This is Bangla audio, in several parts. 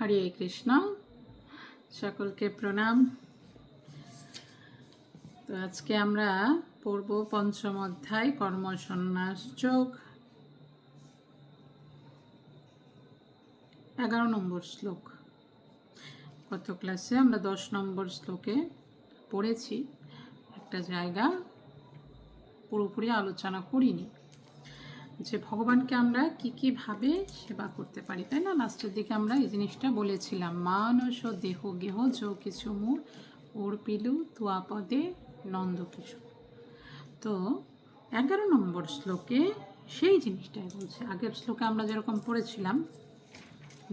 হরে কৃষ্ণ সকলকে প্রণাম। তো আজকে আমরা পড়ব পঞ্চম অধ্যায়, কর্মসন্ন্যাস যোগ। এগারো নম্বর শ্লোক। গত ক্লাসে আমরা দশ নম্বর শ্লোকে পড়েছি। একটা জায়গা পুরোপুরি আলোচনা করিনি। যে ভগবানকে আমরা কি কি ভাবে সেবা করতে পারি, তাই না? লাস্টের দিকে আমরা এই জিনিসটা বলেছিলাম, মানস দেহ গেহ যো কিছু মূর ওর পিলু তুয়াপদে নন্দ কিছু। তো এগারো নম্বর শ্লোকে সেই জিনিসটাই বলছে। আগের শ্লোকে আমরা যেরকম পড়েছিলাম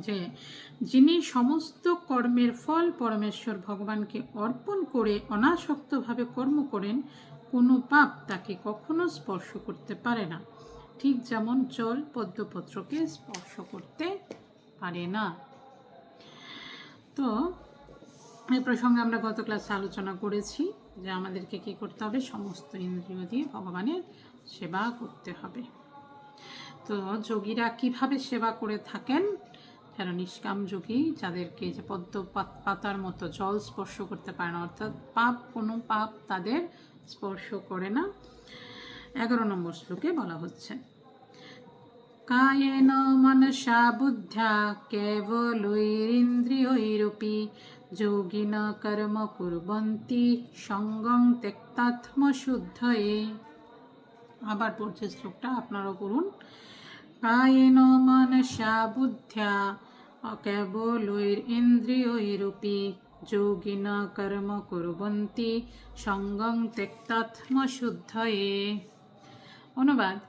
যে, যিনি সমস্ত কর্মের ফল পরমেশ্বর ভগবানকে অর্পণ করে অনাসক্তভাবে কর্ম করেন, কোনো পাপ তাকে কখনো স্পর্শ করতে পারে না। ঠিক যেমন জল পদ্মপত্রকে স্পর্শ করতে পারে না। তো এই প্রসঙ্গে আমরা গত ক্লাসে আলোচনা করেছি যে আমাদেরকে কি করতে হবে? সমস্ত ইন্দ্রিয় দিয়ে ভগবানের সেবা করতে হবে। তো, যোগীরা কীভাবে সেবা করে থাকেন? যারা নিষ্কাম যোগী যাদেরকে যে পদ্ম পাতার মতো জল স্পর্শ করতে পারে না, অর্থাৎ পাপ, কোনো পাপ তাদের স্পর্শ করে না। এগারো নম্বর শ্লোকে বলা হচ্ছে কায়েন মনসা বুদ্ধ্যা কেবলৈরিন্দ্রিয়ৈরপি যোগিন কর্ম কুর্বন্তি সঙ্গং ত্যক্তাত্মশুদ্ধয়ে আবার পড়ছে শ্লোকটা আপনারাও পড়ুন কায়েন মনসা বুদ্ধ্যা কেবলৈরিন্দ্রিয়ৈরপি যোগিন কর্ম কুর্বন্তি সঙ্গং ত্যক্তাত্মশুদ্ধয়ে অনুবাদ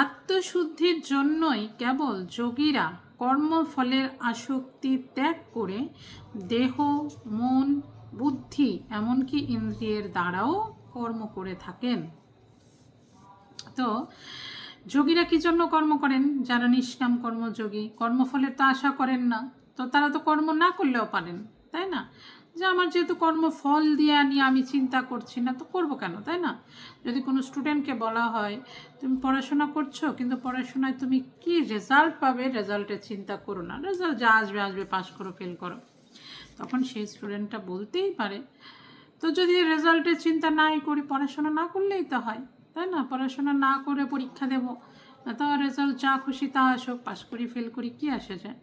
আত্মশুদ্ধির জন্যই কেবল যোগীরা কর্মফলের আসক্তি ত্যাগ করে দেহ, মন, বুদ্ধি, এমনকি ইন্দ্রিয়ের দ্বারাও কর্ম করে থাকেন। তো যোগীরা কি জন্য কর্ম করেন? যারা নিষ্কাম কর্মযোগী, কর্মফলের তো আশা করেন না। তো তারা তো কর্ম না করলেও পারেন, তাই না? যে আমার যেহেতু কর্মফল দিয়ে নিয়ে আমি চিন্তা করছি না, তো করব কেন, তাই না? যদি কোনো স্টুডেন্টকে বলা হয়, তুমি পড়াশোনা করছ, কিন্তু পড়াশোনায় তুমি কি রেজাল্ট পাবে? রেজাল্টের চিন্তা করো না, রেজাল্ট যা আসবে আসবে পাস করো, ফেল করো। তখন সেই স্টুডেন্টটা বলতেই পারে। তো যদি রেজাল্টের চিন্তা নাই করি, পড়াশোনা না করলেই তো হয়, তাই না? পড়াশোনা না করে পরীক্ষা দেব তো রেজাল্ট যা খুশি তা আসুক পাস করি, ফেল করি, কি আসে যায়?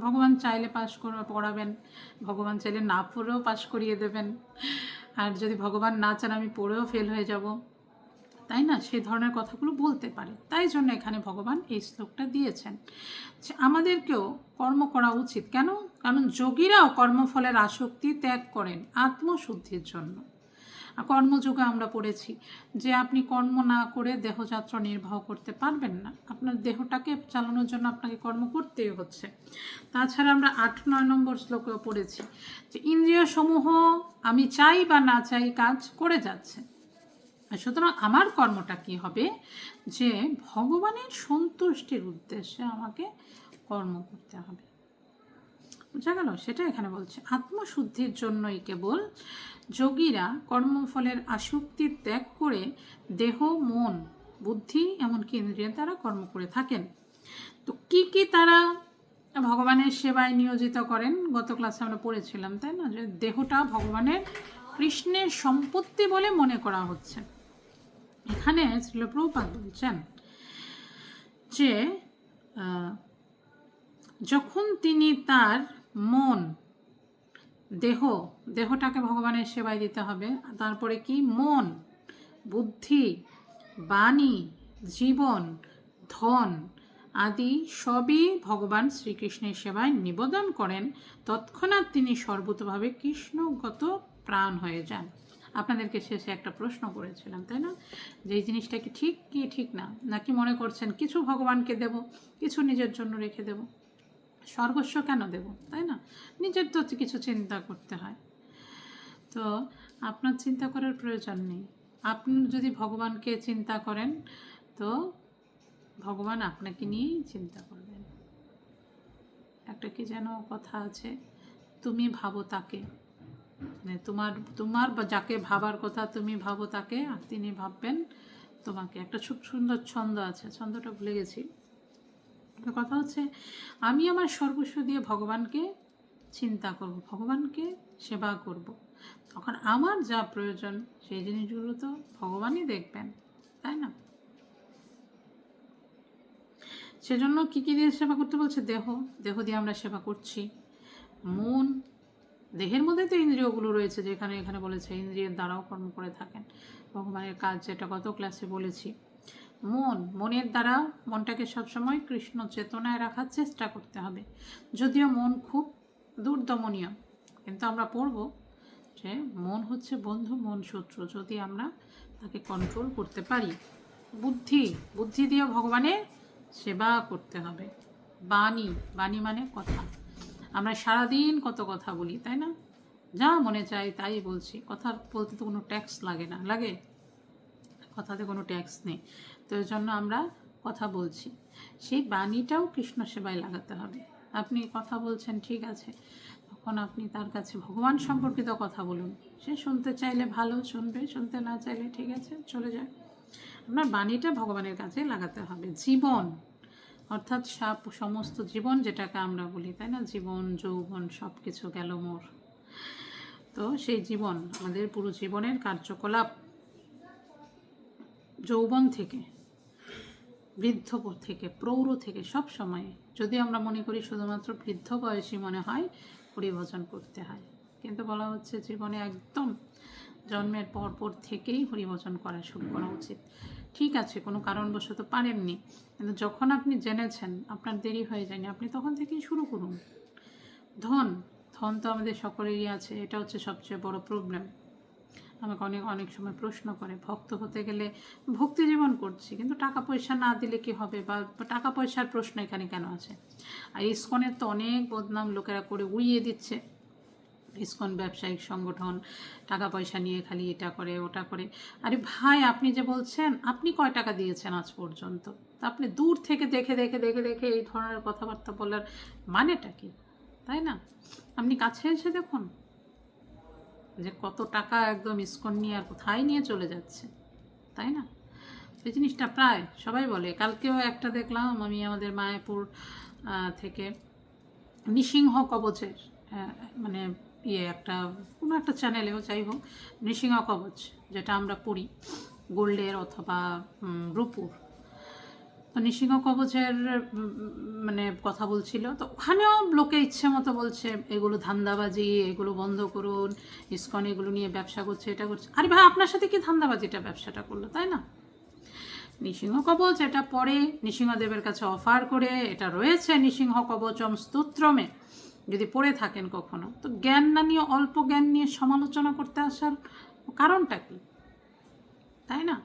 ভগবান চাইলে পাশ পড়াবেন। ভগবান চাইলে না পড়েও পাশ করিয়ে দেবেন। আর যদি ভগবান না চান, আমি পড়েও ফেল হয়ে যাব। তাই না? সেই ধরনের কথাগুলো বলতে পারে। তাই জন্য এখানে ভগবান এই শ্লোকটা দিয়েছেন। আমাদেরকেও কর্ম করা উচিত। কেন? কারণ যোগীরাও কর্মফলের আসক্তি ত্যাগ করেন আত্মশুদ্ধির জন্য। কর্মযোগে আমরা পড়েছি। যে আপনি কর্ম না করে দেহযাত্রা নির্বাহ করতে পারবেন না। আপনার দেহটাকে চালানোর জন্য আপনাকে কর্ম করতেই হচ্ছে। তাছাড়া আমরা আট, নয় নম্বর শ্লোকেও পড়েছি যে ইন্দ্রিয় সমূহ আমি চাই বা না চাই কাজ করে যাচ্ছে। সুতরাং আমার কর্মটা কি হবে? যে, ভগবানের সন্তুষ্টির উদ্দেশ্যে আমাকে কর্ম করতে হবে। বোঝা গেল সেটা এখানে বলছে। আত্মশুদ্ধির জন্যই কেবল যোগীরা কর্মফলের আসক্তি ত্যাগ করে দেহ, মন, বুদ্ধি এমনকি ইন্দ্রিয় দ্বারা কর্ম করে থাকেন। তো কি কি তারা ভগবানের সেবায় নিয়োজিত করেন? গত ক্লাসে আমরা পড়েছিলাম, তাই না? যে দেহটা ভগবানের কৃষ্ণের সম্পত্তি বলে মনে করা হচ্ছে। এখানে শ্রীলপ্রপাত বলছেন যে যখন তিনি তার মন, দেহ, দেহটাকে ভগবানের সেবায় দিতে হবে। তারপরে কি? মন, বুদ্ধি, বাণী, জীবন, ধন আদি সবই ভগবান শ্রীকৃষ্ণের সেবায় নিবেদন করেন। তৎক্ষণাৎ তিনি সর্বতভাবে কৃষ্ণগত প্রাণ হয়ে যান। আপনাদেরকে শেষে একটা প্রশ্ন করেছিলাম, তাই না? যে এই জিনিসটা কি ঠিক কি ঠিক না? নাকি মনে করছেন কিছু ভগবানকে দেব, কিছু নিজের জন্য রেখে দেব? সর্বস্ব কেন দেব, তাই না? নিজের তো কিছু চিন্তা করতে হয়। তো আপনার চিন্তা করার প্রয়োজন নেই। আপনি যদি ভগবানকে চিন্তা করেন, তো ভগবান আপনাকে নিয়েই চিন্তা করবেন। একটা কি যেন কথা আছে, তুমি ভাবো তাকে। মানে তোমার তোমার বা যাকে ভাবার কথা তুমি ভাবো তাকে, আর তিনি ভাববেন তোমাকে। একটা খুব সুন্দর ছন্দ আছে, ছন্দটা ভুলে গেছি। তো কথা হচ্ছে, আমি আমার সর্বস্ব দিয়ে ভগবানকে চিন্তা করব, ভগবানকে সেবা করব। তখন আমার যা প্রয়োজন, সেই জিনিসগুলো তো ভগবানই দেখবেন, তাই না? সেজন্য কী কী দিয়ে সেবা করতে বলছে? দেহ দেহ দিয়ে আমরা সেবা করছি। মন, দেহের মধ্যে তো ইন্দ্রিয়গুলো রয়েছে, যেখানে এখানে বলেছে, ইন্দ্রিয়ের দ্বারাও কর্ম করে থাকেন। ভগবানের কাজ যেটা গত ক্লাসে বলেছি। মন, মনের দ্বারা মনটাকে সবসময় কৃষ্ণ চেতনায় রাখার চেষ্টা করতে হবে। যদিও মন খুব দুর্দমনীয়, কিন্তু আমরা পড়ব যে মন হচ্ছে বন্ধু, মন শত্রু, যদি আমরা তাকে কন্ট্রোল করতে পারি। বুদ্ধি বুদ্ধি দিয়ে ভগবানের সেবা করতে হবে। বাণী বাণী মানে কথা। আমরা সারাদিন কত কথা বলি, তাই না? যা মনে চাই তাই বলছি। কথা বলতে তো কোনো ট্যাক্স লাগে না। লাগে? কথাতে কোনো ট্যাক্স নেই। তো এর জন্য আমরা কথা বলছি। সেই বাণীটাও কৃষ্ণ সেবায় লাগাতে হবে। আপনি কথা বলছেন, ঠিক আছে। তখন আপনি তার কাছে ভগবান সম্পর্কিত কথা বলুন। সে শুনতে চাইলে ভালো শুনবে, শুনতে না চাইলে ঠিক আছে, চলে যায় আপনার বাণীটা ভগবানের কাছে লাগাতে হবে। জীবন, অর্থাৎ সাপ, সমস্ত জীবন যেটাকে আমরা বলি, তাই না? জীবন, যৌবন সব কিছু গেল মোর। তো সেই জীবন, আমাদের পুরো জীবনের কার্যকলাপ। যৌবন থেকে, বৃদ্ধ থেকে, প্রৌঢ় থেকে সব সময়ে যদি আমরা মনে করি শুধুমাত্র বৃদ্ধ বয়সী মনে হয় হরিভজন করতে হয়। কিন্তু বলা হচ্ছে জীবনে একদম জন্মের পর পর থেকেই হরিভজন করা শুরু করা উচিত। ঠিক আছে, কোনো কারণবশত পারেননি, কিন্তু যখন আপনি জেনেছেন, আপনার দেরি হয়ে যায়নি, আপনি তখন থেকেই শুরু করুন। ধন ধন তো আমাদের সকলেরই আছে, এটা হচ্ছে সবচেয়ে বড় প্রবলেম আমাকে অনেক অনেক সময় প্রশ্ন করে, ভক্ত হতে গেলে ভক্তি জীবন করছি, কিন্তু টাকা পয়সা না দিলে কি হবে? বা টাকা পয়সার প্রশ্ন এখানে কেন আছে? আর ইস্কনের তো অনেক বদনাম লোকেরা করে উড়িয়ে দিচ্ছে। ইস্কন ব্যবসায়িক সংগঠন, টাকা পয়সা নিয়ে খালি এটা করে, ওটা করে। আরে ভাই, আপনি যে বলছেন, আপনি কয় টাকা দিয়েছেন আজ পর্যন্ত? তা আপনি দূর থেকে দেখে দেখে দেখে দেখে এই ধরনের কথাবার্তা বলার মানেটা কি? তাই না? আপনি কাছে এসে দেখুন। যে কত টাকা একদম ইস্কন নিয়ে আর কোথায় নিয়ে চলে যাচ্ছে, তাই না? সেই জিনিসটা প্রায় সবাই বলে। কালকেও একটা দেখলাম আমি আমাদের মায়াপুর থেকে নৃসিংহ কবচের মানে ইয়ে একটা, কোনো একটা চ্যানেলেও যাই হোক, নৃসিংহ কবচ যেটা আমরা পড়ি, গোল্ডের অথবা রূপুর। তো নৃসিংহ কবচের মানে কথা বলছিল। তো ওখানেও লোকে ইচ্ছে মতো বলছে, এগুলো ধান্দাবাজি, এগুলো বন্ধ করুন, ইস্কন এগুলো নিয়ে ব্যবসা করছে, এটা করছে। আরে ভাই, আপনার সাথে কি ধান্দাবাজিটা, ব্যবসাটা করল, তাই না? নৃসিংহ কবচ, এটা পরে নৃসিংহদেবের কাছে অফার করে, এটা রয়েছে নৃসিংহ কবচম স্তোত্রমে, যদি পড়ে থাকেন কখনো। তো জ্ঞান না নিয়ে, অল্প জ্ঞান নিয়ে সমালোচনা করতে আসার কারণটা কি? তাই না?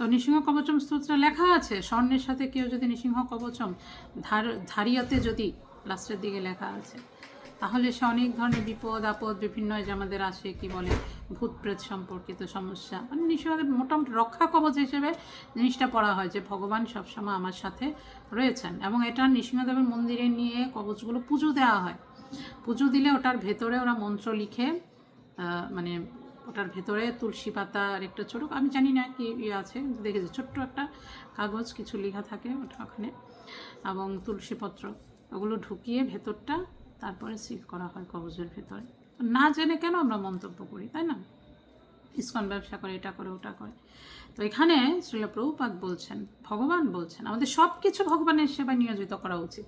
তো নৃসিংহ কবচম স্তোত্রে লেখা আছে, স্বর্ণের সাথে কেউ যদি নৃসিংহ কবচম ধার, ধারিয়াতে যদি লাস্টের দিকে লেখা আছে। তাহলে সে অনেক ধরনের বিপদ, আপদ, বিভিন্ন যে আমাদের আসে, কি বলে ভূত প্রেত সম্পর্কিত সমস্যা। মানে নৃসিংহদেব মোটামুটি রক্ষা কবচ হিসেবে জিনিসটা পড়া হয় যে, ভগবান সবসময় আমার সাথে রয়েছেন এবং এটা নৃসিংহদেবের মন্দিরে নিয়ে কবচগুলো পুজো দেওয়া হয়। পুজো দিলে ওটার ভেতরে ওরা মন্ত্র লিখে মানে ওটার ভেতরে তুলসী পাতার একটা ছোটো, আমি জানি না কি ইয়ে আছে, দেখেছি, ছোট্ট একটা কাগজ, কিছু লেখা থাকে ওটা ওখানে, এবং তুলসীপত্র ওগুলো ঢুকিয়ে ভেতরটা তারপরে সিল করা হয় কবজের ভেতরে। না জেনে কেন আমরা মন্তব্য করি, তাই না? ইস্কন ব্যবসা করে, এটা করে, ওটা করে। তো এখানে শ্রীল প্রভুপাত বলছেন, ভগবান বলছেন, আমাদের সব কিছু ভগবানের সেবায় নিয়োজিত করা উচিত।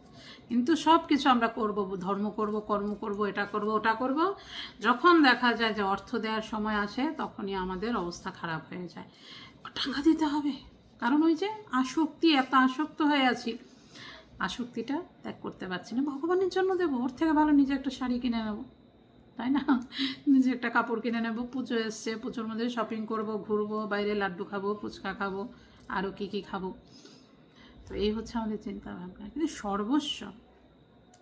কিন্তু সব কিছু আমরা করব, ধর্ম করব, কর্ম করব, এটা করব, ওটা করব। যখন দেখা যায় যে অর্থ দেওয়ার সময় আসে, তখনই আমাদের অবস্থা খারাপ হয়ে যায়। টাকা দিতে হবে। কারণ ওই যে আসক্তি, এত আসক্ত হয়ে আছি। আসক্তিটা ত্যাগ করতে পারছি না। ভগবানের জন্য দেবো, ওর থেকে ভালো নিজে একটা শাড়ি কিনে নেব। তাই না? নিজে একটা কাপড় কিনে নেব, পুজো এসছে, পুজোর মধ্যে শপিং করব, ঘুরবো, বাইরে লাড্ডু খাব, ফুচকা খাব আরও কী কী খাব। তো এই হচ্ছে আমাদের চিন্তা ভাবনা কিন্তু সর্বস্ব,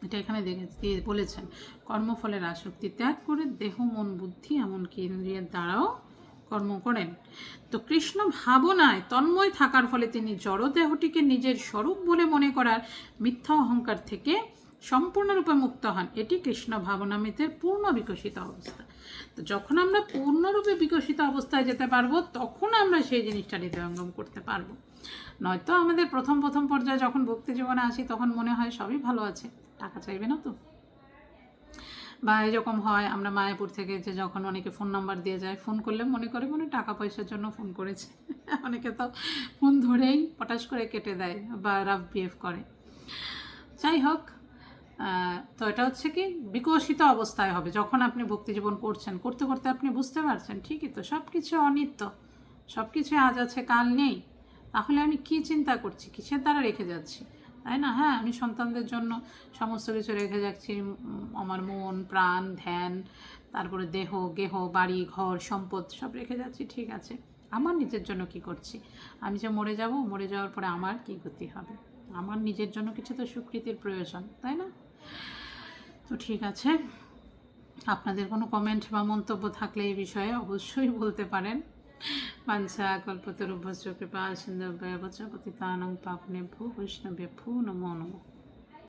এটা এখানে দেখে দিয়ে বলেছেন, কর্মফলের আসক্তি ত্যাগ করে দেহ, মন, বুদ্ধি, এমনকি ইন্দ্রিয়ের দ্বারাও কর্ম করেন। তো কৃষ্ণ ভাবনায় তন্ময় থাকার ফলে তিনি জড়দেহটিকে নিজের স্বরূপ বলে মনে করার মিথ্যা অহংকার থেকে সম্পূর্ণরূপে মুক্ত হন। এটি কৃষ্ণ ভাবনামিতের পূর্ণ বিকশিত অবস্থা। তো যখন আমরা পূর্ণরূপে বিকশিত অবস্থায় যেতে পারব, তখন আমরা সেই জিনিসটা হৃদয়ঙ্গম করতে পারব। নয়তো আমাদের প্রথম প্রথম পর্যায়ে যখন ভক্তি জীবনে আসি, তখন মনে হয় সবই ভালো আছে। টাকা চাইবে না তো? বা এরকম হয়, আমরা মায়াপুর থেকে যে যখন অনেকে ফোন নাম্বার দিয়ে যায়, ফোন করলে মনে করে মনে টাকা পয়সার জন্য ফোন করেছে। অনেকে তো ফোন ধরেই পটাশ করে কেটে দেয় বা রাফ বিহেভ করে। যাই হোক তো এটা হচ্ছে কি, বিকশিত অবস্থায় হবে। যখন আপনি ভক্তি জীবন করছেন, করতে করতে আপনি বুঝতে পারছেন, ঠিকই তো সব কিছু অনিত্য সব কিছু আজ আছে, কাল নেই। তাহলে আমি কি চিন্তা করছি? কিসের দ্বারা রেখে যাচ্ছি? তাই না? হ্যাঁ আমি সন্তানদের জন্য সমস্ত কিছু রেখে যাচ্ছি আমার মন, প্রাণ, ধ্যান, তারপরে দেহ, গেহ, বাড়ি, ঘর, সম্পদ, সব রেখে যাচ্ছি, ঠিক আছে। আমার নিজের জন্য কি করছি? আমি যে মরে যাব, মরে যাওয়ার পরে আমার কি গতি হবে? আমার নিজের জন্য কিছু তো স্বীকৃতির প্রয়োজন, তাই না? তো ঠিক আছে। আপনাদের কোনো কমেন্ট বা মন্তব্য থাকলে এই বিষয়ে অবশ্যই বলতে পারেন। পাঞ্চা কল্পতরুভ্য কৃপা সিন্ধু ব্যবচপতি পতিতানং পাপনে ভূ বৈষ্ণবে ভূ নমো নমঃ।